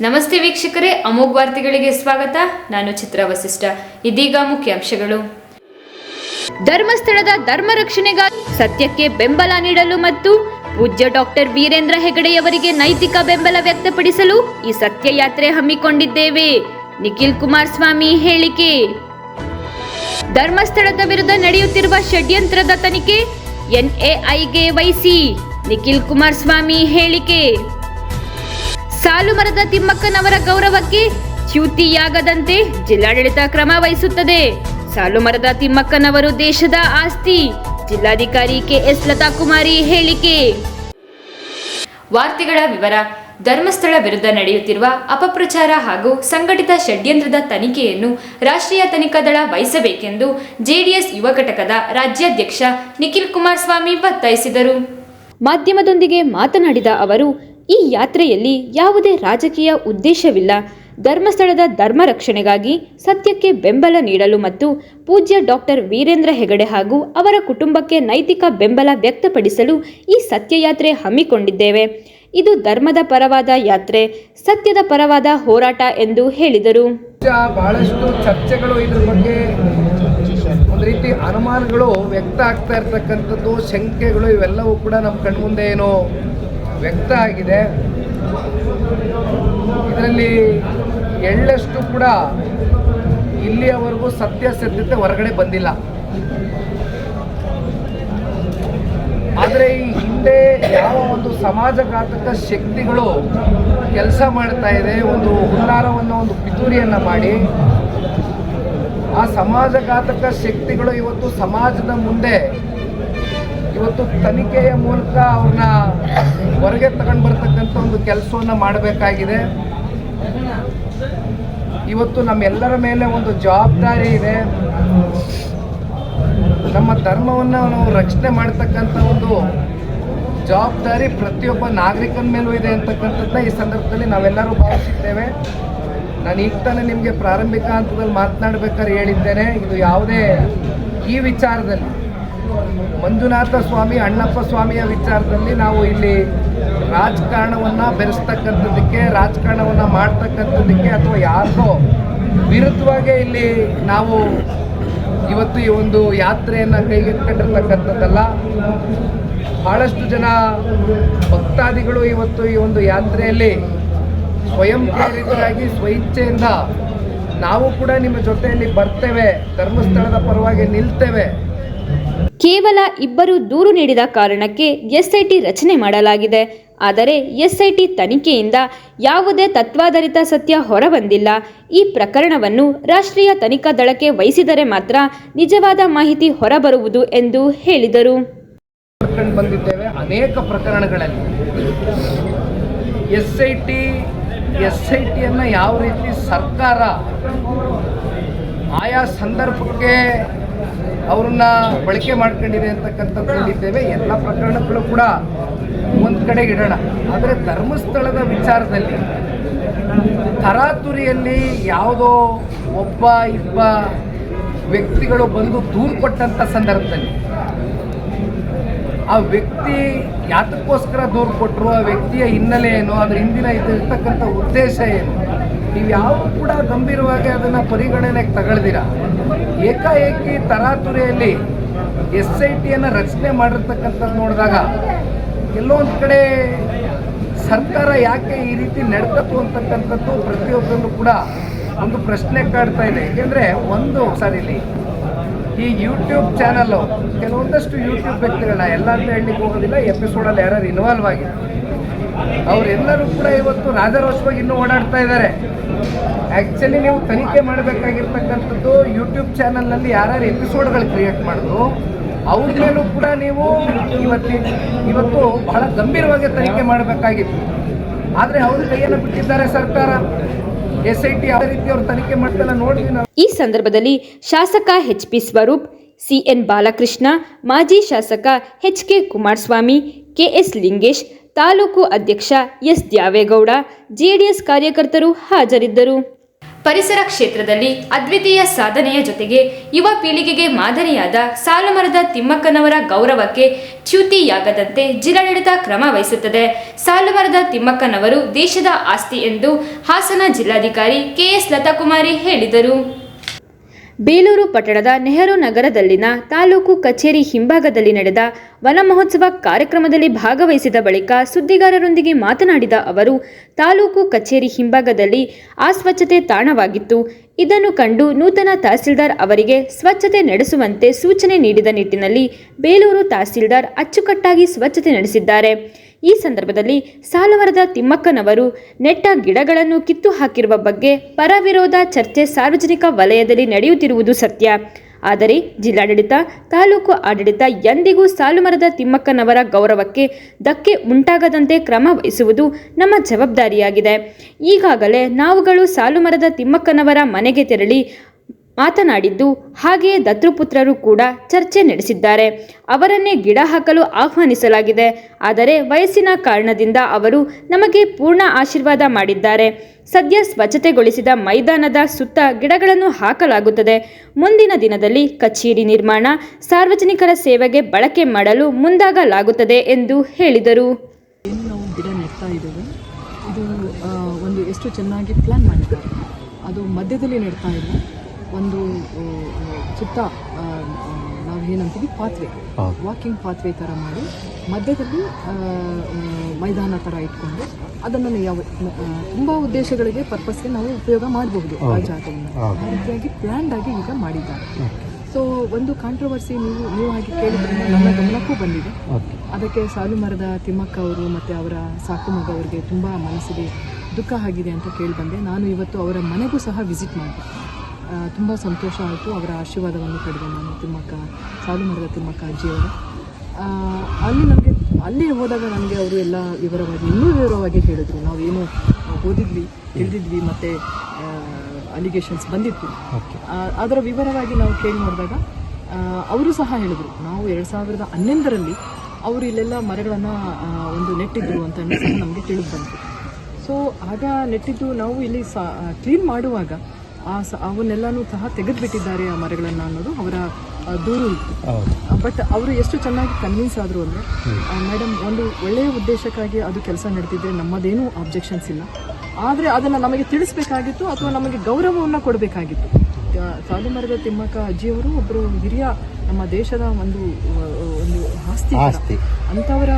ನಮಸ್ತೆ ವೀಕ್ಷಕರೇ, ಅಮೋಘ ವಾರ್ತೆಗಳಿಗೆ ಸ್ವಾಗತ. ನಾನು ಚಿತ್ರ ವಸಿಷ್ಠ. ಇದೀಗ ಮುಖ್ಯಾಂಶಗಳು. ಧರ್ಮಸ್ಥಳದ ಧರ್ಮ ರಕ್ಷಣೆಗಾಗಿ ಸತ್ಯಕ್ಕೆ ಬೆಂಬಲ ನೀಡಲು ಮತ್ತು ಪೂಜ್ಯ ಡಾಕ್ಟರ್ ವೀರೇಂದ್ರ ಹೆಗಡೆಯವರಿಗೆ ನೈತಿಕ ಬೆಂಬಲ ವ್ಯಕ್ತಪಡಿಸಲು ಈ ಸತ್ಯ ಯಾತ್ರೆ ಹಮ್ಮಿಕೊಂಡಿದ್ದೇವೆ. ನಿಖಿಲ್ ಕುಮಾರಸ್ವಾಮಿ ಹೇಳಿಕೆ. ಧರ್ಮಸ್ಥಳದ ವಿರುದ್ಧ ನಡೆಯುತ್ತಿರುವ ಷಡ್ಯಂತ್ರದ ತನಿಖೆ ಎನ್ಎಐಗೆ ವಹಿಸಿ ನಿಖಿಲ್ ಕುಮಾರಸ್ವಾಮಿ ಹೇಳಿಕೆ. ಸಾಲುಮರದ ತಿಮ್ಮಕ್ಕನವರ ಗೌರವಕ್ಕೆ ಚ್ಯುತಿಯಾಗದಂತೆ ಜಿಲ್ಲಾಡಳಿತ ಕ್ರಮ ವಹಿಸುತ್ತದೆ. ಸಾಲುಮರದ ತಿಮ್ಮಕ್ಕನವರು ದೇಶದ ಆಸ್ತಿ. ಜಿಲ್ಲಾಧಿಕಾರಿ ಕೆಎಸ್ ಲತಾ ಕುಮಾರಿ ಹೇಳಿಕೆ. ವಾರ್ತೆಗಳ ವಿವರ. ಧರ್ಮಸ್ಥಳ ವಿರುದ್ಧ ನಡೆಯುತ್ತಿರುವ ಅಪಪ್ರಚಾರ ಹಾಗೂ ಸಂಘಟಿತ ಷಡ್ಯಂತ್ರದ ತನಿಖೆಯನ್ನು ರಾಷ್ಟ್ರೀಯ ತನಿಖಾ ದಳ ವಹಿಸಬೇಕೆಂದು ಜೆಡಿಎಸ್ ಯುವ ಘಟಕದ ರಾಜ್ಯಾಧ್ಯಕ್ಷ ನಿಖಿಲ್ ಕುಮಾರಸ್ವಾಮಿ ಒತ್ತಾಯಿಸಿದರು. ಮಾಧ್ಯಮದೊಂದಿಗೆ ಮಾತನಾಡಿದ ಅವರು ಈ ಯಾತ್ರೆಯಲ್ಲಿ ಯಾವುದೇ ರಾಜಕೀಯ ಉದ್ದೇಶವಿಲ್ಲ. ಧರ್ಮಸ್ಥಳದ ಧರ್ಮ ರಕ್ಷಣೆಗಾಗಿ ಸತ್ಯಕ್ಕೆ ಬೆಂಬಲ ನೀಡಲು ಮತ್ತು ಪೂಜ್ಯ ಡಾಕ್ಟರ್ ವೀರೇಂದ್ರ ಹೆಗಡೆ ಹಾಗೂ ಅವರ ಕುಟುಂಬಕ್ಕೆ ನೈತಿಕ ಬೆಂಬಲ ವ್ಯಕ್ತಪಡಿಸಲು ಈ ಸತ್ಯಯಾತ್ರೆ ಹಮ್ಮಿಕೊಂಡಿದ್ದೇವೆ. ಇದು ಧರ್ಮದ ಪರವಾದ ಯಾತ್ರೆ, ಸತ್ಯದ ಪರವಾದ ಹೋರಾಟ ಎಂದು ಹೇಳಿದರು. ಬಹಳಷ್ಟು ಚರ್ಚೆಗಳು ಇದ್ರ ಬಗ್ಗೆ ಒಂದು ರೀತಿ ಅನುಮಾನಗಳು ವ್ಯಕ್ತ ಆಗ್ತಾ ಇರ್ತಕ್ಕಂಥದ್ದು, ಶಂಕೆಗಳು ಇವೆಲ್ಲವೂ ಕೂಡ ನಮ್ಮ ಕಣ್ಮುಂದೆ ಏನೋ ವ್ಯಕ್ತ ಆಗಿದೆ. ಇದರಲ್ಲಿ ಎಳ್ಳಷ್ಟು ಕೂಡ ಇಲ್ಲಿಯವರೆಗೂ ಸತ್ಯಾಸತ್ಯತೆ ಹೊರಗಡೆ ಬಂದಿಲ್ಲ. ಆದರೆ ಈ ಹಿಂದೆ ಯಾವ ಒಂದು ಸಮಾಜಘಾತಕ ಶಕ್ತಿಗಳು ಕೆಲಸ ಮಾಡ್ತಾ ಇದೆ, ಒಂದು ಹುನ್ನಾರವನ್ನು ಒಂದು ಪಿತೂರಿಯನ್ನು ಮಾಡಿ, ಆ ಸಮಾಜಘಾತಕ ಶಕ್ತಿಗಳು ಇವತ್ತು ಸಮಾಜದ ಮುಂದೆ ಇವತ್ತು ತನಿಖೆಯ ಮೂಲಕ ಅವ್ರನ್ನ ಹೊರಗೆ ತಗೊಂಡು ಬರ್ತಕ್ಕಂಥ ಒಂದು ಕೆಲಸವನ್ನು ಮಾಡಬೇಕಾಗಿದೆ. ಇವತ್ತು ನಮ್ಮೆಲ್ಲರ ಮೇಲೆ ಒಂದು ಜವಾಬ್ದಾರಿ ಇದೆ. ನಮ್ಮ ಧರ್ಮವನ್ನು ನಾವು ರಕ್ಷಣೆ ಮಾಡ್ತಕ್ಕಂಥ ಒಂದು ಜವಾಬ್ದಾರಿ ಪ್ರತಿಯೊಬ್ಬ ನಾಗರಿಕನ ಮೇಲೂ ಇದೆ ಅಂತಕ್ಕಂಥದ್ದನ್ನ ಈ ಸಂದರ್ಭದಲ್ಲಿ ನಾವೆಲ್ಲರೂ ಭಾವಿಸಿದ್ದೇವೆ ನಾನು ಈಗ ತಾನೇ ನಿಮಗೆ ಪ್ರಾರಂಭಿಕ ಹಂತದಲ್ಲಿ ಮಾತನಾಡಬೇಕಾದ್ರೆ ಹೇಳಿದ್ದೇನೆ, ಇದು ಯಾವುದೇ ಈ ವಿಚಾರದಲ್ಲಿ ಮಂಜುನಾಥ ಸ್ವಾಮಿ, ಅಣ್ಣಪ್ಪ ಸ್ವಾಮಿಯ ವಿಚಾರದಲ್ಲಿ ನಾವು ಇಲ್ಲಿ ರಾಜಕಾರಣವನ್ನು ಬೆರೆಸ್ತಕ್ಕಂಥದ್ದಕ್ಕೆ, ರಾಜಕಾರಣವನ್ನು ಮಾಡ್ತಕ್ಕಂಥದ್ದಕ್ಕೆ ಅಥವಾ ಯಾರಿಗೋ ವಿರುದ್ಧವಾಗಿ ಇಲ್ಲಿ ನಾವು ಇವತ್ತು ಈ ಒಂದು ಯಾತ್ರೆಯನ್ನು ಕೈಗೆತ್ತಿಕೊಂಡಿರ್ತಕ್ಕಂಥದ್ದಲ್ಲ. ಭಾಳಷ್ಟು ಜನ ಭಕ್ತಾದಿಗಳು ಇವತ್ತು ಈ ಒಂದು ಯಾತ್ರೆಯಲ್ಲಿ ಸ್ವಯಂ ಪ್ರೇರಿತರಾಗಿ ಸ್ವಇಚ್ಛೆಯಿಂದ ನಾವು ಕೂಡ ನಿಮ್ಮ ಜೊತೆಯಲ್ಲಿ ಬರ್ತೇವೆ, ಧರ್ಮಸ್ಥಳದ ಪರವಾಗಿ ನಿಲ್ತೇವೆ. ಕೇವಲ ಇಬ್ಬರು ದೂರು ನೀಡಿದ ಕಾರಣಕ್ಕೆ ಎಸ್ಐಟಿ ರಚನೆ ಮಾಡಲಾಗಿದೆ. ಆದರೆ ಎಸ್ಐಟಿ ತನಿಖೆಯಿಂದ ಯಾವುದೇ ತತ್ವಾಧಾರಿತ ಸತ್ಯ ಹೊರಬಂದಿಲ್ಲ. ಈ ಪ್ರಕರಣವನ್ನು ರಾಷ್ಟ್ರೀಯ ತನಿಖಾ ದಳಕ್ಕೆ ವಹಿಸಿದರೆ ಮಾತ್ರ ನಿಜವಾದ ಮಾಹಿತಿ ಹೊರಬರುವುದು ಎಂದು ಹೇಳಿದರು. ಬಂದಿದ್ದೇವೆ ಅನೇಕ ಪ್ರಕರಣಗಳಲ್ಲಿ. S I T S I ಟಿಯನ್ನು ಯಾವ ರೀತಿ ಸರ್ಕಾರ ಆಯಾ ಸಂದರ್ಭಕ್ಕೆ ಅವ್ರನ್ನ ಬಳಕೆ ಮಾಡ್ಕೊಂಡಿದೆ ಅಂತಕ್ಕಂಥದ್ದು ನೋಡಿದ್ದೇವೆ ಎಲ್ಲ ಪ್ರಕರಣಗಳು ಕೂಡ ಒಂದು ಕಡೆಗೆ ಇಡೋಣ. ಆದರೆ ಧರ್ಮಸ್ಥಳದ ವಿಚಾರದಲ್ಲಿ ತರಾತುರಿಯಲ್ಲಿ ಯಾವುದೋ ಒಬ್ಬ, ಇಬ್ಬ ವ್ಯಕ್ತಿಗಳು ಬಂದು ದೂರು ಕೊಟ್ಟಂಥ ಸಂದರ್ಭದಲ್ಲಿ ಆ ವ್ಯಕ್ತಿ ಯಾತಕ್ಕೋಸ್ಕರ ದೂರು ಕೊಟ್ಟರು ಆ ವ್ಯಕ್ತಿಯ ಹಿನ್ನೆಲೆ ಏನು, ಅದ್ರ ಹಿಂದಿನ ಇರ್ತಕ್ಕಂಥ ಉದ್ದೇಶ ಏನು, ನೀವು ಯಾವ ಕೂಡ ಗಂಭೀರವಾಗಿ ಅದನ್ನು ಪರಿಗಣನೆಗೆ ತಗೊಳ್ದಿರ? ಏಕಾಏಕಿ ತರಾತುರಿಯಲ್ಲಿ ಎಸ್ ಐ ಟಿಯನ್ನು ರಚನೆ ಮಾಡಿರ್ತಕ್ಕಂಥದ್ದು ನೋಡಿದಾಗ ಕೆಲವೊಂದು ಕಡೆ ಸರ್ಕಾರ ಯಾಕೆ ಈ ರೀತಿ ನಡ್ಕತ್ತು ಅಂತಕ್ಕಂಥದ್ದು ಪ್ರತಿಯೊಬ್ಬರಲ್ಲೂ ಕೂಡ ಒಂದು ಪ್ರಶ್ನೆ ಕಾಡ್ತಾ ಇದೆ. ಏಕೆಂದರೆ ಒಂದು ಸರಿ ಇಲ್ಲಿ ಈ ಯೂಟ್ಯೂಬ್ ಚಾನಲ್ಲು ಕೆಲವೊಂದಷ್ಟು ಯೂಟ್ಯೂಬ್ ವ್ಯಕ್ತಿಗಳನ್ನ ಎಲ್ಲ ಅಂತ ಹೇಳಲಿಕ್ಕೆ ಹೋಗೋದಿಲ್ಲ ಎಪಿಸೋಡಲ್ಲಿ ಯಾರು ಇನ್ವಾಲ್ವ್ ಆಗಿದೆ ಅವರೆಲ್ಲರೂ ಕೂಡ ಇವತ್ತು ರಾಜಾರೋಷವಾಗಿ ಇನ್ನೂ ಓಡಾಡ್ತಾ ಇದ್ದಾರೆ. ಆ್ಯಕ್ಚುಲಿ ನೀವು ತನಿಖೆ ಮಾಡಬೇಕಾಗಿರ್ತಕ್ಕಂಥದ್ದು ಯೂಟ್ಯೂಬ್ ಚಾನಲ್ನಲ್ಲಿ ಯಾರ್ಯಾರು ಎಪಿಸೋಡ್ಗಳು ಕ್ರಿಯೇಟ್ ಮಾಡಿದ್ರು ಅವ್ರ ಕೂಡ ನೀವು ಇವತ್ತಿನ ಇವತ್ತು ಬಹಳ ಗಂಭೀರವಾಗಿ ತನಿಖೆ ಮಾಡಬೇಕಾಗಿತ್ತು. ಆದರೆ ಅವ್ರ ಕೈಯನ್ನು ಬಿಟ್ಟಿದ್ದಾರೆ ಸರ್ಕಾರ. ಎಸ್ ಐ ಟಿ ಯಾವ ರೀತಿ ಅವ್ರು ತನಿಖೆ ಮಾಡ್ತಾನೆ ನೋಡಿದ್ವಿ ನಾವು. ಈ ಸಂದರ್ಭದಲ್ಲಿ ಶಾಸಕ H P Swaroop CN Balakrishna ಮಾಜಿ ಶಾಸಕ H K Kumaraswamy KS Lingesh taluk ಅಧ್ಯಕ್ಷ ಎಸ್ ದ್ಯಾವೇಗೌಡ, ಜೆಡಿಎಸ್ ಕಾರ್ಯಕರ್ತರು ಹಾಜರಿದ್ದರು. ಪರಿಸರ ಕ್ಷೇತ್ರದಲ್ಲಿ ಅದ್ವಿತೀಯ ಸಾಧನೆಯ ಜೊತೆಗೆ ಯುವ ಪೀಳಿಗೆಗೆ ಮಾದರಿಯಾದ ಸಾಲುಮರದ ತಿಮ್ಮಕ್ಕನವರ ಗೌರವಕ್ಕೆ ಚ್ಯುತಿಯಾಗದಂತೆ ಜಿಲ್ಲಾಡಳಿತ ಕ್ರಮ ವಹಿಸುತ್ತದೆ. ಸಾಲುಮರದ ತಿಮ್ಮಕ್ಕನವರು ದೇಶದ ಆಸ್ತಿ ಎಂದು ಹಾಸನ ಜಿಲ್ಲಾಧಿಕಾರಿ ಕೆಎಸ್ ಲತಾಕುಮಾರಿ ಹೇಳಿದರು. ಬೇಲೂರು ಪಟ್ಟಣದ ನೆಹರು ನಗರದಲ್ಲಿನ ತಾಲೂಕು ಕಚೇರಿ ಹಿಂಭಾಗದಲ್ಲಿ ನಡೆದ ವನ ಮಹೋತ್ಸವ ಕಾರ್ಯಕ್ರಮದಲ್ಲಿ ಭಾಗವಹಿಸಿದ ಬಳಿಕ ಸುದ್ದಿಗಾರರೊಂದಿಗೆ ಮಾತನಾಡಿದ ಅವರು, ತಾಲೂಕು ಕಚೇರಿ ಹಿಂಭಾಗದಲ್ಲಿ ಅಸ್ವಚ್ಛತೆ ತಾಣವಾಗಿತ್ತು. ಇದನ್ನು ಕಂಡು ನೂತನ ತಹಸೀಲ್ದಾರ್ ಅವರಿಗೆ ಸ್ವಚ್ಛತೆ ನಡೆಸುವಂತೆ ಸೂಚನೆ ನೀಡಿದ ನಿಟ್ಟಿನಲ್ಲಿ ಬೇಲೂರು ತಹಸೀಲ್ದಾರ್ ಅಚ್ಚುಕಟ್ಟಾಗಿ ಸ್ವಚ್ಛತೆ ನಡೆಸಿದ್ದಾರೆ. ಈ ಸಂದರ್ಭದಲ್ಲಿ ಸಾಲವರದ ತಿಮ್ಮಕ್ಕನವರು ನೆಟ್ಟ ಗಿಡಗಳನ್ನು ಕಿತ್ತು ಹಾಕಿರುವ ಬಗ್ಗೆ ಪರವಿರೋಧ ಚರ್ಚೆ ಸಾರ್ವಜನಿಕ ವಲಯದಲ್ಲಿ ನಡೆಯುತ್ತಿರುವುದು ಸತ್ಯ. ಆದರೆ ಜಿಲ್ಲಾಡಳಿತ, ತಾಲೂಕು ಆಡಳಿತ ಎಂದಿಗೂ ಸಾಲುಮರದ ತಿಮ್ಮಕ್ಕನವರ ಗೌರವಕ್ಕೆ ಧಕ್ಕೆ ಉಂಟಾಗದಂತೆ ಕ್ರಮ ವಹಿಸುವುದು ನಮ್ಮ ಜವಾಬ್ದಾರಿಯಾಗಿದೆ. ಈಗಾಗಲೇ ನಾವುಗಳು ಸಾಲುಮರದ ತಿಮ್ಮಕ್ಕನವರ ಮನೆಗೆ ತೆರಳಿ ಮಾತನಾಡಿದ್ದು, ಹಾಗೆಯೇ ದತ್ತುಪುತ್ರರು ಕೂಡ ಚರ್ಚೆ ನಡೆಸಿದ್ದಾರೆ. ಅವರನ್ನೇ ಗಿಡ ಹಾಕಲು ಆಹ್ವಾನಿಸಲಾಗಿದೆ. ಆದರೆ ವಯಸ್ಸಿನ ಕಾರಣದಿಂದ ಅವರು ನಮಗೆ ಪೂರ್ಣ ಆಶೀರ್ವಾದ ಮಾಡಿದ್ದಾರೆ. ಸದ್ಯ ಸ್ವಚ್ಛತೆಗೊಳಿಸಿದ ಮೈದಾನದ ಸುತ್ತ ಗಿಡಗಳನ್ನು ಹಾಕಲಾಗುತ್ತದೆ. ಮುಂದಿನ ದಿನದಲ್ಲಿ ಕಚೇರಿ ನಿರ್ಮಾಣ, ಸಾರ್ವಜನಿಕರ ಸೇವೆಗೆ ಬಳಕೆ ಮಾಡಲು ಮುಂದಾಗಲಾಗುತ್ತದೆ ಎಂದು ಹೇಳಿದರು. ಇದು ಒಂದು ಎಷ್ಟು ಚೆನ್ನಾಗಿ ಪ್ಲಾನ್ ಮಾಡಿದ್ದಾರೆ. ಅದು ಮಧ್ಯದಲ್ಲಿ ನೆಡ್ತಾ ಇಲ್ಲ. ಒಂದು ಸುತ್ತ ನಾವು ಏನಂತೀವಿ ಪಾತ್ವೆ ವಾಕಿಂಗ್ ಪಾತ್ವೆ ಥರ ಮಾಡಿ ಮಧ್ಯದಲ್ಲಿ ಮೈದಾನ ಥರ ಇಟ್ಕೊಂಡು ಅದನ್ನು ಯಾವ ತುಂಬ ಉದ್ದೇಶಗಳಿಗೆ ಪರ್ಪಸ್ಗೆ ನಾವು ಉಪಯೋಗ ಮಾಡಬಹುದು ಆ ಜಾಗವನ್ನು ಆ ರೀತಿಯಾಗಿ ಪ್ಲ್ಯಾಂಡ್ ಆಗಿ ಈಗ ಮಾಡಿದ್ದಾರೆ. ಸೊ ಒಂದು ಕಾಂಟ್ರವರ್ಸಿ ನೀವು ನೀವು ಹಾಗೆ ಕೇಳಿದ್ರಿಂದ ನನ್ನ ಗಮನಕ್ಕೂ ಬಂದಿದೆ. ಅದಕ್ಕೆ ಸಾಲು ಮರದ ತಿಮ್ಮಕ್ಕ ಅವರು ಮತ್ತು ಅವರ ಸಾಕು ಮಗ ಅವರಿಗೆ ತುಂಬ ಮನಸ್ಸಿಗೆ ದುಃಖ ಆಗಿದೆ ಅಂತ ಕೇಳಿ ಬಂದೆ. ನಾನು ಇವತ್ತು ಅವರ ಮನೆಗೂ ಸಹ ವಿಸಿಟ್ ಮಾಡಿದೆ. ತುಂಬ ಸಂತೋಷ ಆಯಿತು. ಅವರ ಆಶೀರ್ವಾದವನ್ನು ಪಡೆದೆ ನಾನು ತಿಮ್ಮಕ್ಕ ಸಾಲು ಮರದ ತಿಮ್ಮಕ್ಕ ಅಜ್ಜಿಯವರು. ಅಲ್ಲಿ ನಮಗೆ ಅಲ್ಲಿ ಹೋದಾಗ ನನಗೆ ಅವರು ಎಲ್ಲ ವಿವರವಾಗಿ ಇನ್ನೂ ವಿವರವಾಗಿ ಹೇಳಿದರು. ನಾವೇನು ಓದಿದ್ವಿ ತಿಳಿದಿದ್ವಿ ಮತ್ತು ಅಲಿಗೇಷನ್ಸ್ ಬಂದಿತ್ತು. ಅದರ ವಿವರವಾಗಿ ನಾವು ಕೇಳಿ ನೋಡಿದಾಗ ಅವರು ಸಹ ಹೇಳಿದರು. ನಾವು ಎರಡು ಸಾವಿರದ ಹನ್ನೊಂದರಲ್ಲಿ ಅವರು ಇಲ್ಲೆಲ್ಲ ಮರಗಳನ್ನು ಒಂದು ನೆಟ್ಟಿದ್ದರು ಅಂತ ಸಹ ನಮಗೆ ತಿಳಿದು ಬಂತು. ಸೊ ಆಗ ನೆಟ್ಟಿದ್ದು ನಾವು ಇಲ್ಲಿ ಸಾ ಕ್ಲೀನ್ ಮಾಡುವಾಗ ಆ ಸ ಅವನ್ನೆಲ್ಲನೂ ಸಹ ತೆಗೆದುಬಿಟ್ಟಿದ್ದಾರೆ ಆ ಮರಗಳನ್ನು ಅನ್ನೋದು ಅವರ ದೂರು ಇತ್ತು. ಬಟ್ ಅವರು ಎಷ್ಟು ಚೆನ್ನಾಗಿ ಕನ್ವಿನ್ಸ್ ಆದರು ಅಂದರೆ ಮೇಡಮ್ ಒಂದು ಒಳ್ಳೆಯ ಉದ್ದೇಶಕ್ಕಾಗಿ ಅದು ಕೆಲಸ ನಡೆದಿದ್ದರೆ ನಮ್ಮದೇನೂ ಆಬ್ಜೆಕ್ಷನ್ಸ್ ಇಲ್ಲ. ಆದರೆ ಅದನ್ನು ನಮಗೆ ತಿಳಿಸ್ಬೇಕಾಗಿತ್ತು ಅಥವಾ ನಮಗೆ ಗೌರವವನ್ನು ಕೊಡಬೇಕಾಗಿತ್ತು. ಸಾಲು ಮರದ ತಿಮ್ಮಕ್ಕ ಅಜ್ಜಿಯವರು ಒಬ್ಬರು ಹಿರಿಯ ನಮ್ಮ ದೇಶದ ಒಂದು ಒಂದು ಆಸ್ತಿ. ಆಸ್ತಿ. ಅಂಥವರ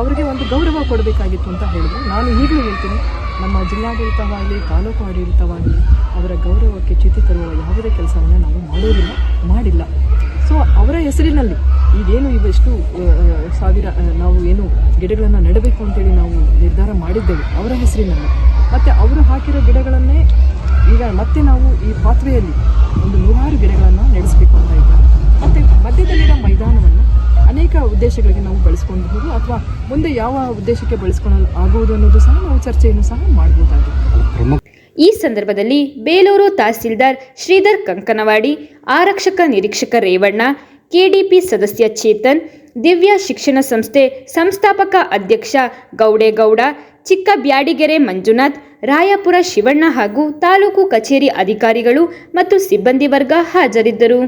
ಅವರಿಗೆ ಒಂದು ಗೌರವ ಕೊಡಬೇಕಾಗಿತ್ತು ಅಂತ ಹೇಳಿದ್ರು. ನಾನು ಈಗಲೂ ಹೇಳ್ತೀನಿ ನಮ್ಮ ಜಿಲ್ಲಾಡಳಿತವಾಗಲಿ ತಾಲೂಕು ಆಡಳಿತವಾಗಲಿ ಅವರ ಗೌರವಕ್ಕೆ ಚ್ಯುತಿ ತರುವ ಯಾವುದೇ ಕೆಲಸವನ್ನು ನಾವು ಮಾಡೋದಿಲ್ಲ, ಮಾಡಿಲ್ಲ. ಸೊ ಅವರ ಹೆಸರಿನಲ್ಲಿ ಇದೇನು ಇವೆಷ್ಟು ಸಾವಿರ ನಾವು ಏನು ಗಿಡಗಳನ್ನು ನೆಡಬೇಕು ಅಂತೇಳಿ ನಾವು ನಿರ್ಧಾರ ಮಾಡಿದ್ದೇವೆ ಅವರ ಹೆಸರಿನಲ್ಲಿ. ಮತ್ತು ಅವರು ಹಾಕಿರೋ ಗಿಡಗಳನ್ನೇ ಈಗ ಮತ್ತೆ ನಾವು ಈ ಪಾತ್ವೆಯಲ್ಲಿ ಒಂದು ನೂರಾರು ಗಿಡಗಳನ್ನು ನಡೆಸಬೇಕು ಅಂತ ಇದ್ದಾರೆ. ಮತ್ತು ಮಧ್ಯದಲ್ಲಿರೋ ಮೈದಾನವನ್ನು ಅನೇಕ ಉದ್ದೇಶಗಳಿಗೆ ನಾವು ಬಳಸ್ಕೊಳ್ಬಹುದು ಅಥವಾ ಮುಂದೆ ಯಾವ ಉದ್ದೇಶಕ್ಕೆ ಬಳಸ್ಕೊಳ್ಳಲು ಆಗುವುದು ಅನ್ನೋದು ಸಹ ನಾವು ಚರ್ಚೆಯನ್ನು ಸಹ ಮಾಡಬಹುದಾಗಿದೆ ಈ ಸಂದರ್ಭದಲ್ಲಿ ಬೇಲೂರು ತಹಸೀಲ್ದಾರ್ ಶ್ರೀಧರ್ ಕಂಕನವಾಡಿ, ಆರಕ್ಷಕ ನಿರೀಕ್ಷಕ ರೇವಣ್ಣ, ಕೆಡಿಪಿ ಸದಸ್ಯ ಚೇತನ್, ದಿವ್ಯ ಶಿಕ್ಷಣ ಸಂಸ್ಥೆ ಸಂಸ್ಥಾಪಕ ಅಧ್ಯಕ್ಷ ಗೌಡೇಗೌಡ ಚಿಕ್ಕ ಬ್ಯಾಡಿಗೆರೆ ಮಂಜುನಾಥ್, ರಾಯಪುರ ಶಿವಣ್ಣ ಹಾಗೂ ತಾಲೂಕು ಕಚೇರಿ ಅಧಿಕಾರಿಗಳು ಮತ್ತು ಸಿಬ್ಬಂದಿ ವರ್ಗ ಹಾಜರಿದ್ದರು.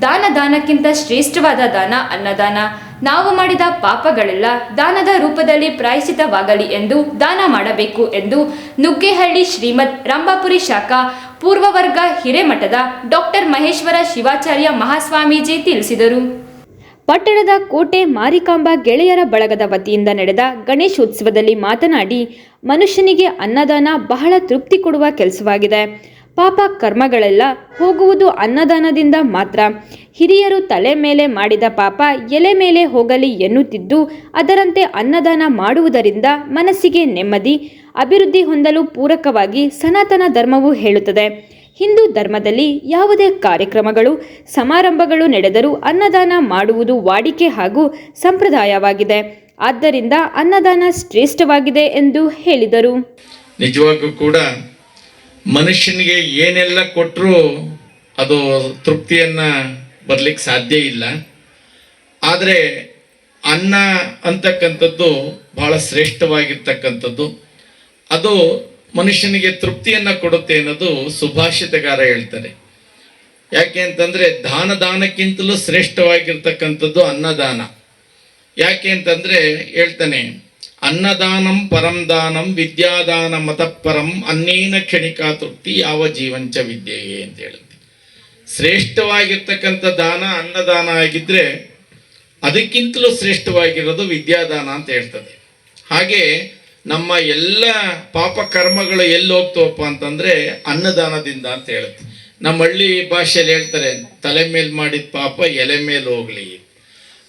ದಾನ ದಾನಕ್ಕಿಂತ ಶ್ರೇಷ್ಠವಾದ ದಾನ, ಅನ್ನದಾನ. ನಾವು ಮಾಡಿದ ಪಾಪಗಳೆಲ್ಲ ದಾನದ ರೂಪದಲ್ಲಿ ಪ್ರಾಯಶ್ಚಿತವಾಗಲಿ ಎಂದು ದಾನ ಮಾಡಬೇಕು ಎಂದು ನುಗ್ಗೇಹಳ್ಳಿ ಶ್ರೀಮದ್ ರಂಭಾಪುರಿ ಶಾಖಾ ಪೂರ್ವವರ್ಗ ಹಿರೇಮಠದ ಡಾಕ್ಟರ್ ಮಹೇಶ್ವರ ಶಿವಾಚಾರ್ಯ ಮಹಾಸ್ವಾಮೀಜಿ ತಿಳಿಸಿದರು. ಪಟ್ಟಣದ ಕೋಟೆ ಮಾರಿಕಾಂಬ ಗೆಳೆಯರ ಬಳಗದ ವತಿಯಿಂದ ನಡೆದ ಗಣೇಶೋತ್ಸವದಲ್ಲಿ ಮಾತನಾಡಿ, ಮನುಷ್ಯನಿಗೆ ಅನ್ನದಾನ ಬಹಳ ತೃಪ್ತಿ ಕೊಡುವ ಕೆಲಸವಾಗಿದೆ. ಪಾಪ ಕರ್ಮಗಳೆಲ್ಲ ಹೋಗುವುದು ಅನ್ನದಾನದಿಂದ ಮಾತ್ರ. ಹಿರಿಯರು ತಲೆ ಮೇಲೆ ಮಾಡಿದ ಪಾಪ ಎಲೆ ಮೇಲೆ ಹೋಗಲಿ ಎನ್ನುತ್ತಿದ್ದು ಅದರಂತೆ ಅನ್ನದಾನ ಮಾಡುವುದರಿಂದ ಮನಸ್ಸಿಗೆ ನೆಮ್ಮದಿ, ಅಭಿವೃದ್ಧಿ ಹೊಂದಲು ಪೂರಕವಾಗಿ ಸನಾತನ ಧರ್ಮವು ಹೇಳುತ್ತದೆ. ಹಿಂದೂ ಧರ್ಮದಲ್ಲಿ ಯಾವುದೇ ಕಾರ್ಯಕ್ರಮಗಳು, ಸಮಾರಂಭಗಳು ನಡೆದರೂ ಅನ್ನದಾನ ಮಾಡುವುದು ವಾಡಿಕೆ ಹಾಗೂ ಸಂಪ್ರದಾಯವಾಗಿದೆ. ಆದ್ದರಿಂದ ಅನ್ನದಾನ ಶ್ರೇಷ್ಠವಾಗಿದೆ ಎಂದು ಹೇಳಿದರು. ನಿಜವಾಗೂ ಕೂಡ ಮನುಷ್ಯನಿಗೆ ಏನೆಲ್ಲ ಕೊಟ್ಟರೂ ಅದು ತೃಪ್ತಿಯನ್ನು ಬರ್ಲಿಕ್ಕೆ ಸಾಧ್ಯ ಇಲ್ಲ. ಆದರೆ ಅನ್ನ ಅಂತಕ್ಕಂಥದ್ದು ಬಹಳ ಶ್ರೇಷ್ಠವಾಗಿರ್ತಕ್ಕಂಥದ್ದು. ಅದು ಮನುಷ್ಯನಿಗೆ ತೃಪ್ತಿಯನ್ನು ಕೊಡುತ್ತೆ ಅನ್ನೋದು ಸುಭಾಷಿತಗಾರ ಹೇಳ್ತಾರೆ. ಯಾಕೆ ಅಂತಂದರೆ ದಾನ ದಾನಕ್ಕಿಂತಲೂ ಶ್ರೇಷ್ಠವಾಗಿರ್ತಕ್ಕಂಥದ್ದು ಅನ್ನದಾನ. ಯಾಕೆ ಅಂತಂದರೆ ಹೇಳ್ತಾನೆ ಅನ್ನದಾನಂ ಪರಂ ದಾನಂ ವಿದ್ಯಾದಾನ ಮತಪರಂ ಅನ್ನೇನ ಕ್ಷಣಿಕಾ ತೃಪ್ತಿ ಯಾವ ಜೀವಂಚ ವಿದ್ಯೆಯೇ ಅಂತ ಹೇಳುತ್ತೆ. ಶ್ರೇಷ್ಠವಾಗಿರ್ತಕ್ಕಂಥ ದಾನ ಅನ್ನದಾನ ಆಗಿದ್ರೆ ಅದಕ್ಕಿಂತಲೂ ಶ್ರೇಷ್ಠವಾಗಿರೋದು ವಿದ್ಯಾದಾನ ಅಂತ ಹೇಳ್ತದೆ. ಹಾಗೆ ನಮ್ಮ ಎಲ್ಲ ಪಾಪ ಕರ್ಮಗಳು ಎಲ್ಲಿ ಹೋಗ್ತವಪ್ಪ ಅಂತಂದರೆ ಅನ್ನದಾನದಿಂದ ಅಂತ ಹೇಳುತ್ತೆ. ನಮ್ಮ ಹಳ್ಳಿ ಭಾಷೆಯಲ್ಲಿ ಹೇಳ್ತಾರೆ, ತಲೆ ಮೇಲೆ ಮಾಡಿದ ಪಾಪ ಎಲೆ ಮೇಲೆ ಹೋಗಲಿ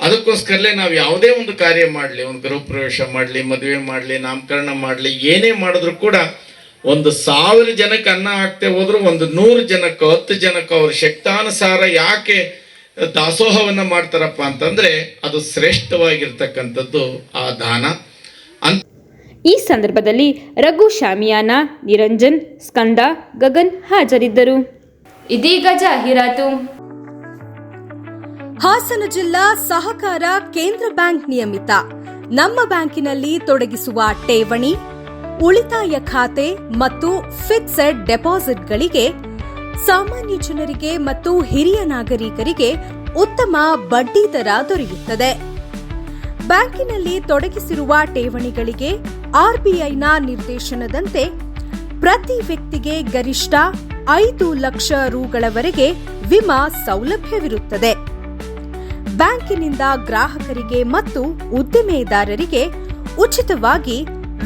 ಅದಕ್ಕೋಸ್ಕರಲೇ ನಾವು ಯಾವುದೇ ಒಂದು ಕಾರ್ಯ ಮಾಡಲಿ ಒಂದು ಗೃಹ ಪ್ರವೇಶ ಮಾಡಲಿ ಮದುವೆ ಮಾಡಲಿ ನಾಮಕರಣ ಮಾಡಲಿ ಏನೇ ಮಾಡಿದ್ರು ಕೂಡ ಒಂದು ಸಾವಿರ ಜನಕ್ಕೆ ಅನ್ನ ಹಾಕ್ತೆ ಹೋದ್ರು ಒಂದು ನೂರು ಜನಕ್ಕೆ ಹತ್ತು ಜನಕ್ಕೆ ಅವ್ರ ಶಕ್ತಾನುಸಾರ ಯಾಕೆ ದಾಸೋಹವನ್ನು ಮಾಡ್ತಾರಪ್ಪ ಅಂತಂದ್ರೆ ಅದು ಶ್ರೇಷ್ಠವಾಗಿರ್ತಕ್ಕಂಥದ್ದು ಆ ದಾನ. ಅಂತ ಈ ಸಂದರ್ಭದಲ್ಲಿ ರಘು ಶಾಮಿಯಾನ ನಿರಂಜನ್ ಸ್ಕಂದ ಗಗನ್ ಹಾಜರಿದ್ದರು. ಇದೀಗ ಜಾಹೀರಾತು. ಹಾಸನ ಜಿಲ್ಲಾ ಸಹಕಾರ ಕೇಂದ್ರ ಬ್ಯಾಂಕ್ ನಿಯಮಿತ. ನಮ್ಮ ಬ್ಯಾಂಕಿನಲ್ಲಿ ತೊಡಗಿಸುವ ಠೇವಣಿ, ಉಳಿತಾಯ ಖಾತೆ ಮತ್ತು ಫಿಕ್ಸೆಡ್ ಡೆಪಾಸಿಟ್ಗಳಿಗೆ ಸಾಮಾನ್ಯ ಜನರಿಗೆ ಮತ್ತು ಹಿರಿಯ ನಾಗರಿಕರಿಗೆ ಉತ್ತಮ ಬಡ್ಡಿ ದರ ದೊರೆಯುತ್ತದೆ. ಬ್ಯಾಂಕಿನಲ್ಲಿ ತೊಡಗಿಸಿರುವ ಠೇವಣಿಗಳಿಗೆ ಆರ್ಬಿಐನ ನಿರ್ದೇಶನದಂತೆ ಪ್ರತಿ ವ್ಯಕ್ತಿಗೆ ಗರಿಷ್ಠ ಐದು ಲಕ್ಷ ರುಗಳವರೆಗೆ ವಿಮಾ ಸೌಲಭ್ಯವಿರುತ್ತದೆ. ಬ್ಯಾಂಕಿನಿಂದ ಗ್ರಾಹಕರಿಗೆ ಮತ್ತು ಉದ್ದಿಮೆದಾರರಿಗೆ ಉಚಿತವಾಗಿ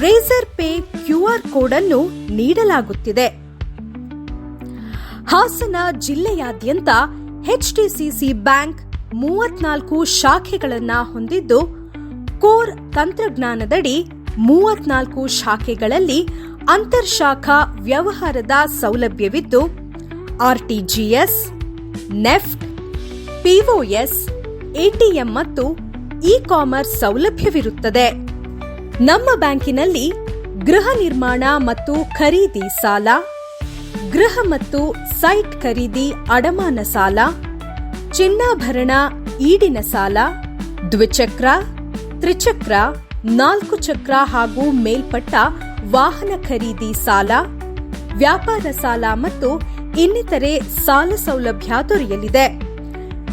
ರೇಸರ್ ಪೇ ಕ್ಯೂಆರ್ ಕೋಡ್ ಅನ್ನು ನೀಡಲಾಗುತ್ತಿದೆ. ಹಾಸನ ಜಿಲ್ಲೆಯಾದ್ಯಂತ ಎಚ್ಡಿಸಿಸಿ ಬ್ಯಾಂಕ್ ಮೂವತ್ನಾಲ್ಕು ಶಾಖೆಗಳನ್ನು ಹೊಂದಿದ್ದು, ಕೋರ್ ತಂತ್ರಜ್ಞಾನದಡಿ ಮೂವತ್ನಾಲ್ಕು ಶಾಖೆಗಳಲ್ಲಿ ಅಂತರ್ಶಾಖಾ ವ್ಯವಹಾರದ ಸೌಲಭ್ಯವಿದ್ದು ಆರ್ಟಿಜಿಎಸ್ ನೆಫ್ಟ್ ಪಿಒಎಸ್ ಎಟಿಎಂ ಮತ್ತು ಇ ಕಾಮರ್ಸ್ ಸೌಲಭ್ಯವಿರುತ್ತದೆ. ನಮ್ಮ ಬ್ಯಾಂಕಿನಲ್ಲಿ ಗೃಹ ನಿರ್ಮಾಣ ಮತ್ತು ಖರೀದಿ ಸಾಲ, ಗೃಹ ಮತ್ತು ಸೈಟ್ ಖರೀದಿ ಅಡಮಾನ ಸಾಲ, ಚಿನ್ನಾಭರಣ ಈಡಿನ ಸಾಲ, ದ್ವಿಚಕ್ರ, ತ್ರಿಚಕ್ರ, ನಾಲ್ಕು ಚಕ್ರ ಹಾಗೂ ಮೇಲ್ಪಟ್ಟ ವಾಹನ ಖರೀದಿ ಸಾಲ, ವ್ಯಾಪಾರ ಸಾಲ ಮತ್ತು ಇನ್ನಿತರೆ ಸಾಲ ಸೌಲಭ್ಯ ದೊರೆಯಲಿದೆ.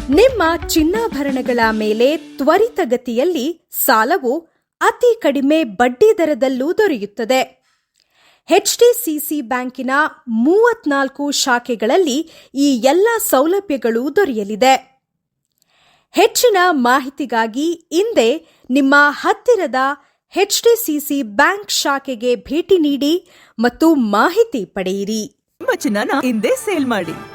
ನಿಮ್ಮ ಚಿನ್ನಾಭರಣಗಳ ಮೇಲೆ ತ್ವರಿತಗತಿಯಲ್ಲಿ ಸಾಲವು ಅತಿ ಕಡಿಮೆ ಬಡ್ಡಿ ದರದಲ್ಲೂ ದೊರೆಯುತ್ತದೆ. ಎಚ್ಡಿಸಿಸಿ ಬ್ಯಾಂಕಿನ ಮೂವತ್ನಾಲ್ಕು ಶಾಖೆಗಳಲ್ಲಿ ಈ ಎಲ್ಲ ಸೌಲಭ್ಯಗಳು ದೊರೆಯಲಿದೆ. ಹೆಚ್ಚಿನ ಮಾಹಿತಿಗಾಗಿ ಇಂದೇ ನಿಮ್ಮ ಹತ್ತಿರದ ಎಚ್ಡಿಸಿಸಿ ಬ್ಯಾಂಕ್ ಶಾಖೆಗೆ ಭೇಟಿ ನೀಡಿ ಮತ್ತು ಮಾಹಿತಿ ಪಡೆಯಿರಿ. ನಿಮ್ಮ ಹಿಂದೆ ಸೇಲ್ ಮಾಡಿ.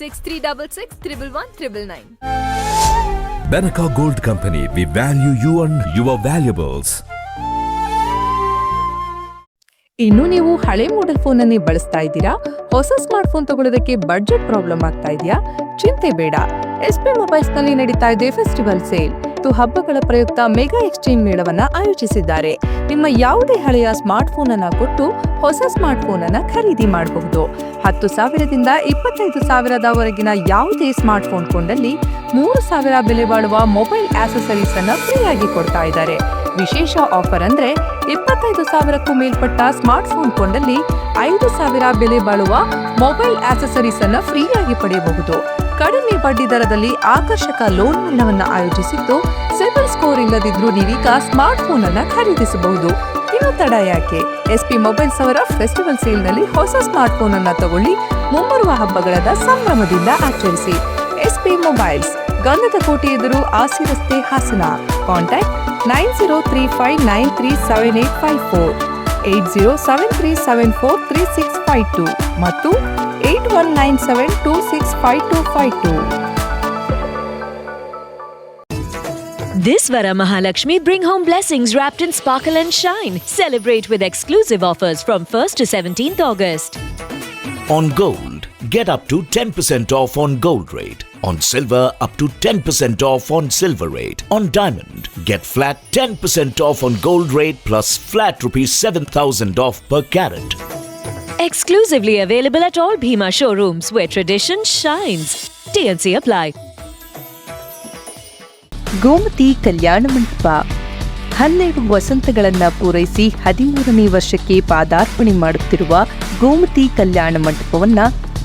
Six three double six triple one triple nine. Benaka Gold Company, we value you and your valuables. ಇನ್ನು ನೀವು ಹಳೆ ಮಾಡೆಲ್ ಫೋನ್ ಅನ್ನೇ ಬಳಸ್ತಾ ಇದ್ದೀರಾ? ಹೊಸ ಸ್ಮಾರ್ಟ್ ಫೋನ್ ತಗೊಳ್ಳೋದಕ್ಕೆ ಬಡ್ಜೆಟ್ ಪ್ರಾಬ್ಲಮ್ ಆಗ್ತಾ ಇದೆಯಾ? ಚಿಂತೆ ಬೇಡ. ಎಸ್ ಪಿ ಮೊಬೈಲ್ಸ್ನಲ್ಲಿ ನಡೀತಾ ಇದೆ ಫೆಸ್ಟಿವಲ್ ಸೇಲ್ ಮತ್ತು ಹಬ್ಬಗಳ ಪ್ರಯುಕ್ತ ಮೆಗಾ ಎಕ್ಸ್ಚೇಂಜ್ ಮೇಳವನ್ನ ಆಯೋಜಿಸಿದ್ದಾರೆ. ನಿಮ್ಮ ಯಾವುದೇ ಹಳೆಯ ಸ್ಮಾರ್ಟ್ ಫೋನ್ ಅನ್ನ ಕೊಟ್ಟು ಹೊಸ ಸ್ಮಾರ್ಟ್ ಫೋನ್ ಅನ್ನ ಖರೀದಿ ಮಾಡಬಹುದು. ಹತ್ತು ಸಾವಿರದಿಂದ ಇಪ್ಪತ್ತೈದು ಸಾವಿರದವರೆಗಿನ ಯಾವುದೇ ಸ್ಮಾರ್ಟ್ ಫೋನ್ ಕೊಂಡಲ್ಲಿ ಮೂರು ಸಾವಿರ ಬೆಲೆ ಬಾಳುವ ಮೊಬೈಲ್ ಆಕ್ಸೆಸರೀಸ್ ಅನ್ನ ಫ್ರೀಯಾಗಿ ಕೊಡ್ತಾ ಇದ್ದಾರೆ. ವಿಶೇಷ ಆಫರ್ ಅಂದ್ರೆ ಇಪ್ಪತ್ತೈದು ಸಾವಿರಕ್ಕೂ ಮೇಲ್ಪಟ್ಟ ಸ್ಮಾರ್ಟ್ ಫೋನ್ ಕೊಂಡಲ್ಲಿ ಐದು ಸಾವಿರ ಬೆಲೆ ಬಾಳುವ ಮೊಬೈಲ್ ಆಕ್ಸೆಸರೀಸ್ ಅನ್ನು ಫ್ರೀಯಾಗಿ ಪಡೆಯಬಹುದು. ಕಡಿಮೆ ಬಡ್ಡಿ ದರದಲ್ಲಿ ಆಕರ್ಷಕ ಲೋನ್ ಮೇಳವನ್ನು ಆಯೋಜಿಸಿದ್ದು, ಸಿಬಿಲ್ ಸ್ಕೋರ್ ಇಲ್ಲದಿದ್ರೂ ನೀವೀಗ ಸ್ಮಾರ್ಟ್ ಫೋನ್ ಅನ್ನ ಖರೀದಿಸಬಹುದು. ಇನ್ನು ತಡ ಯಾಕೆ? ಎಸ್ಪಿ ಮೊಬೈಲ್ಸ್ ಅವರ ಫೆಸ್ಟಿವಲ್ ಸೇಲ್ನಲ್ಲಿ ಹೊಸ ಸ್ಮಾರ್ಟ್ ಫೋನ್ ಅನ್ನ ತಗೊಳ್ಳಿ, ಮುಂಬರುವ ಹಬ್ಬಗಳದ ಸಂಭ್ರಮದಿಂದ ಆಚರಿಸಿ. ಎಸ್ಪಿ ಮೊಬೈಲ್ಸ್ ಗಂಧದ ಕೋಟೆ ಎದುರು ಆಸಿ ರಸ್ತೆ Hassan contact nine zero three five nine three seven eight five four eight zero seven three seven four three six five two ಮತ್ತು eight one nine seven two six five two five two This Vara Mahalakshmi bring home blessings wrapped in sparkle and shine. Celebrate with exclusive offers from 1st to 17th August. On gold, get up to 10% off on gold rate. On silver, up to 10% off on silver rate. On diamond, get flat 10% off on gold rate plus flat rupees 7000 off per carat. Exclusively available at all Bhima showrooms where tradition shines. TNC apply. Gomathi ಕಲ್ಯಾಣ ಮಂಟಪ ಹನ್ನೆರಡು ವಸಂತಗಳನ್ನ ಪೂರೈಸಿ ಹದಿಮೂರನೇ ವರ್ಷಕ್ಕೆ ಪಾದಾರ್ಪಣೆ ಮಾಡುತ್ತಿರುವ ಗೋಮತಿ ಕಲ್ಯಾಣ ಮಂಟಪವನ್ನ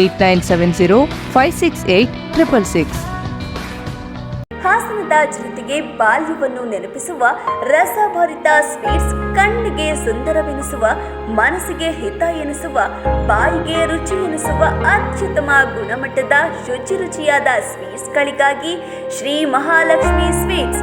Eight nine seven zero five six eight triple six. ಹಾಸನದ ಜನತೆಗೆ ಬಾಲ್ಯವನ್ನು ನೆನಪಿಸುವ ರಸಭರಿತ ಸ್ವೀಟ್ಸ್ ಕಣ್ಣಿಗೆ ಸುಂದರವೆನಿಸುವ, ಮನಸ್ಸಿಗೆ ಹಿತ ಎನಿಸುವ, ಬಾಯಿಗೆ ರುಚಿ ಎನಿಸುವ ಅತ್ಯುತ್ತಮ ಗುಣಮಟ್ಟದ ಶುಚಿ ರುಚಿಯಾದ ಸ್ವೀಟ್ಸ್ಗಳಿಗಾಗಿ Shri Mahalakshmi sweets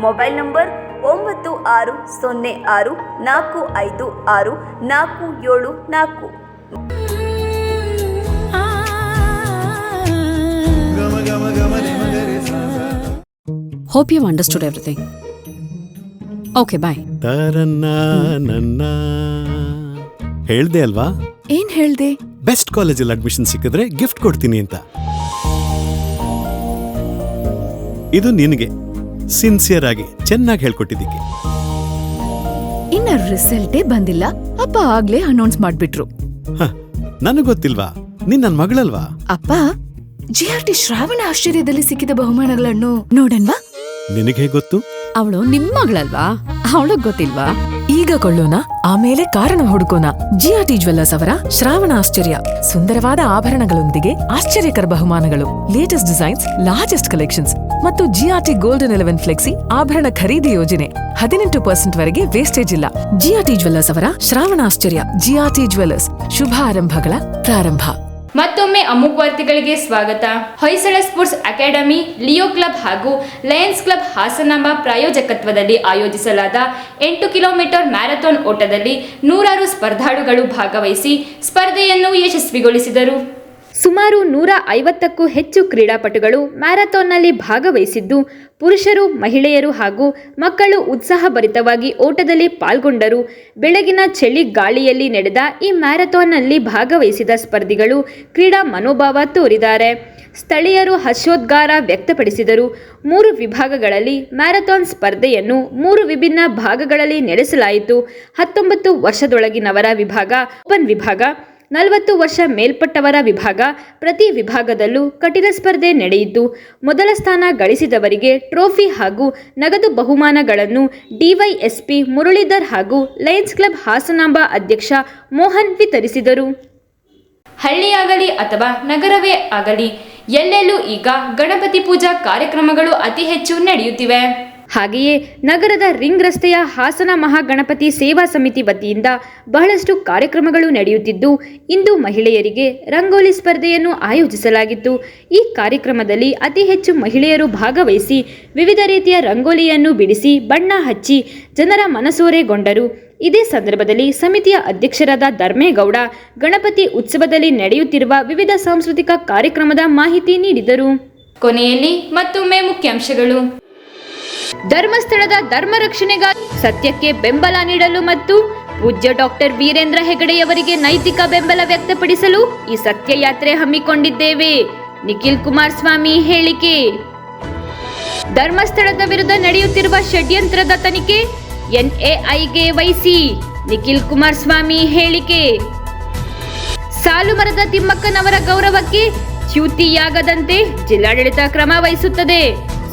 Mobile number ಒಂಬತ್ತು ಆರು ಸೊನ್ನೆ ಆರು ನಾಲ್ಕು ಐದು ಆರು ನಾಲ್ಕು ಏಳು ನಾಲ್ಕು. Hope you've understood everything. Okay bye ತರನ್ನ ನನ್ನ. ಹೇಳ್ದೆ ಅಲ್ವಾ? ಏನ್ ಹೇಳ್ದೆ? ಬೆಸ್ಟ್ ಕಾಲೇಜಲ್ಲಿ ಅಡ್ಮಿಷನ್ ಸಿಕ್ಕಿದ್ರೆ ಗಿಫ್ಟ್ ಕೊಡ್ತೀನಿ ಅಂತ. ಇದು ನಿನಗೆ. ಸಿನ್ಸಿಯರ್ ಆಗಿ ಚೆನ್ನಾಗಿ ಹೇಳ್ಕೊಟ್ಟಿದ್ದಕ್ಕೆ. ಇನ್ನ ರಿಸಲ್ಟೇ ಬಂದಿಲ್ಲ. ಅಪ್ಪ ಆಗ್ಲೇ ಅನೌನ್ಸ್ ಮಾಡ್ಬಿಟ್ರು. ನನಗ್ ಗೊತ್ತಿಲ್ವಾ? ನೀನ್ ನನ್ ಮಗಳಲ್ವಾ? ಅಪ್ಪ ಜಿ ಆರ್ ಟಿ ಶ್ರಾವಣ ಆಶ್ಚರ್ಯದಲ್ಲಿ ಸಿಕ್ಕಿದ ಬಹುಮಾನಗಳನ್ನು ನೋಡನ್ವಾ? ನಿನಗೆ ಹೇಗ್ ಗೊತ್ತು? ಅವಳು ನಿಮ್ಮ ಮಗಳಲ್ವಾ? ಅವಳಗ್ ಗೊತ್ತಿಲ್ವಾ? ಈಗ ಕೊಳ್ಳೋಣ, ಆಮೇಲೆ ಕಾರಣ ಹುಡುಕೋಣ. ಜಿಆರ್ಟಿ ಜುವೆಲ್ಲರ್ಸ್ ಅವರ ಶ್ರಾವಣ ಆಶ್ಚರ್ಯ. ಸುಂದರವಾದ ಆಭರಣಗಳೊಂದಿಗೆ ಆಶ್ಚರ್ಯಕರ ಬಹುಮಾನಗಳು. ಲೇಟೆಸ್ಟ್ ಡಿಸೈನ್ಸ್ ಲಾರ್ಜೆಸ್ಟ್ ಕಲೆಕ್ಷನ್ಸ್ ಮತ್ತು ಜಿಆರ್ಟಿ ಗೋಲ್ಡನ್ ಎಲೆವೆನ್ ಫ್ಲೆಕ್ಸಿ ಆಭರಣ ಖರೀದಿ ಯೋಜನೆ. ಹದಿನೆಂಟು ಪರ್ಸೆಂಟ್ ವರೆಗೆ ವೇಸ್ಟೇಜ್ ಇಲ್ಲ. ಜಿಆರ್ಟಿ ಜುವೆಲ್ಲರ್ಸ್ ಅವರ ಶ್ರಾವಣ ಆಶ್ಚರ್ಯ. ಜಿಆರ್ಟಿ ಜುವೆಲ್ಲರ್ಸ್ ಶುಭ ಆರಂಭಗಳ ಪ್ರಾರಂಭ. ಮತ್ತೊಮ್ಮೆ ಅಮುಕ್ ವಾರ್ತೆಗಳಿಗೆ ಸ್ವಾಗತ. Hoysala sports academy, Leo club ಹಾಗೂ ಲಯನ್ಸ್ ಕ್ಲಬ್ ಹಾಸನಾಂಬ ಪ್ರಾಯೋಜಕತ್ವದಲ್ಲಿ ಆಯೋಜಿಸಲಾದ ಎಂಟು ಕಿಲೋಮೀಟರ್ ಮ್ಯಾರಥಾನ್ ಓಟದಲ್ಲಿ ನೂರಾರು ಸ್ಪರ್ಧಾಳುಗಳು ಭಾಗವಹಿಸಿ ಸ್ಪರ್ಧೆಯನ್ನು ಯಶಸ್ವಿಗೊಳಿಸಿದರು. ಸುಮಾರು ನೂರ ಐವತ್ತಕ್ಕೂ ಹೆಚ್ಚು ಕ್ರೀಡಾಪಟುಗಳು ಮ್ಯಾರಥಾನ್ನಲ್ಲಿ ಭಾಗವಹಿಸಿದ್ದು, ಪುರುಷರು, ಮಹಿಳೆಯರು ಹಾಗೂ ಮಕ್ಕಳು ಉತ್ಸಾಹಭರಿತವಾಗಿ ಓಟದಲ್ಲಿ ಪಾಲ್ಗೊಂಡರು. ಬೆಳಗಿನ ಚಳಿ ಗಾಳಿಯಲ್ಲಿ ನಡೆದ ಈ ಮ್ಯಾರಥಾನ್ನಲ್ಲಿ ಭಾಗವಹಿಸಿದ ಸ್ಪರ್ಧಿಗಳು ಕ್ರೀಡಾ ಮನೋಭಾವ ತೋರಿದ್ದಾರೆ. ಸ್ಥಳೀಯರು ಹರ್ಷೋದ್ಗಾರ ವ್ಯಕ್ತಪಡಿಸಿದರು. ಮೂರು ವಿಭಾಗಗಳಲ್ಲಿ ಮ್ಯಾರಥಾನ್ ಸ್ಪರ್ಧೆಯನ್ನು ಮೂರು ವಿಭಿನ್ನ ಭಾಗಗಳಲ್ಲಿ ನಡೆಸಲಾಯಿತು. ಹತ್ತೊಂಬತ್ತು ವರ್ಷದೊಳಗಿನವರ ವಿಭಾಗ, ಓಪನ್ ವಿಭಾಗ ನಲವತ್ತು ವರ್ಷ ಮೇಲ್ಪಟ್ಟವರ ವಿಭಾಗ ಪ್ರತಿ ವಿಭಾಗದಲ್ಲೂ ಕಠಿಣ ಸ್ಪರ್ಧೆ ನಡೆಯಿತು. ಮೊದಲ ಸ್ಥಾನ ಗಳಿಸಿದವರಿಗೆ ಟ್ರೋಫಿ ಹಾಗೂ ನಗದು ಬಹುಮಾನಗಳನ್ನು ಡಿವೈಎಸ್ಪಿ ಮುರಳೀಧರ್ ಹಾಗೂ ಲಯನ್ಸ್ ಕ್ಲಬ್ ಹಾಸನಾಂಬ ಅಧ್ಯಕ್ಷ ಮೋಹನ್ ವಿತರಿಸಿದರು. ಹಳ್ಳಿಯಾಗಲಿ ಅಥವಾ ನಗರವೇ ಆಗಲಿ, ಎಲ್ಲೆಲ್ಲೂ ಈಗ ಗಣಪತಿ ಪೂಜಾ ಕಾರ್ಯಕ್ರಮಗಳು ಅತಿ ಹೆಚ್ಚು ನಡೆಯುತ್ತಿವೆ. ಹಾಗೆಯೇ ನಗರದ ರಿಂಗ್ ರಸ್ತೆಯ ಹಾಸನ ಮಹಾಗಣಪತಿ ಸೇವಾ ಸಮಿತಿ ವತಿಯಿಂದ ಬಹಳಷ್ಟು ಕಾರ್ಯಕ್ರಮಗಳು ನಡೆಯುತ್ತಿದ್ದು, ಇಂದು ಮಹಿಳೆಯರಿಗೆ ರಂಗೋಲಿ ಸ್ಪರ್ಧೆಯನ್ನು ಆಯೋಜಿಸಲಾಗಿತ್ತು ಈ ಕಾರ್ಯಕ್ರಮದಲ್ಲಿ ಅತಿ ಹೆಚ್ಚು ಮಹಿಳೆಯರು ಭಾಗವಹಿಸಿ ವಿವಿಧ ರೀತಿಯ ರಂಗೋಲಿಯನ್ನು ಬಿಡಿಸಿ ಬಣ್ಣ ಹಚ್ಚಿ ಜನರ ಮನಸೋರೆಗೊಂಡರು. ಇದೇ ಸಂದರ್ಭದಲ್ಲಿ ಸಮಿತಿಯ ಅಧ್ಯಕ್ಷರಾದ ಧರ್ಮೇಗೌಡ ಗಣಪತಿ ಉತ್ಸವದಲ್ಲಿ ನಡೆಯುತ್ತಿರುವ ವಿವಿಧ ಸಾಂಸ್ಕೃತಿಕ ಕಾರ್ಯಕ್ರಮದ ಮಾಹಿತಿ ನೀಡಿದರು. ಕೊನೆಯಲ್ಲಿ ಮತ್ತೊಮ್ಮೆ ಮುಖ್ಯಾಂಶಗಳು. ಧರ್ಮಸ್ಥಳದ ಧರ್ಮ ರಕ್ಷಣೆಗಾಗಿ ಸತ್ಯಕ್ಕೆ ಬೆಂಬಲ ನೀಡಲು ಮತ್ತು ಪೂಜ್ಯ ಡಾಕ್ಟರ್ ವೀರೇಂದ್ರ ಹೆಗಡೆಯವರಿಗೆ ನೈತಿಕ ಬೆಂಬಲ ವ್ಯಕ್ತಪಡಿಸಲು ಈ ಸತ್ಯ ಯಾತ್ರೆ ಹಮ್ಮಿಕೊಂಡಿದ್ದೇವೆ. ನಿಖಿಲ್ ಕುಮಾರಸ್ವಾಮಿ ಹೇಳಿಕೆ. ಧರ್ಮಸ್ಥಳದ ವಿರುದ್ಧ ನಡೆಯುತ್ತಿರುವ ಷಡ್ಯಂತ್ರದ ತನಿಖೆ ಎನ್ಎಐಗೆ ವಹಿಸಿ ನಿಖಿಲ್ ಕುಮಾರಸ್ವಾಮಿ ಹೇಳಿಕೆ. ಸಾಲು ಮರದ ತಿಮ್ಮಕ್ಕನವರ ಗೌರವಕ್ಕೆ ಚ್ಯುತಿಯಾಗದಂತೆ ಜಿಲ್ಲಾಡಳಿತ ಕ್ರಮ ವಹಿಸುತ್ತದೆ.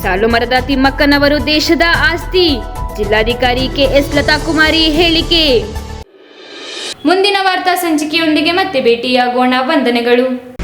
ಸಾಲು ಮರದ ತಿಮ್ಮಕ್ಕನವರು ದೇಶದ ಆಸ್ತಿ. ಜಿಲ್ಲಾಧಿಕಾರಿ ಕೆಎಸ್ ಲತಾ ಕುಮಾರಿ ಹೇಳಿಕೆ. ಮುಂದಿನ ವಾರ್ತಾ ಸಂಚಿಕೆಯೊಂದಿಗೆ ಮತ್ತೆ ಭೇಟಿಯಾಗೋಣ. ವಂದನೆಗಳು.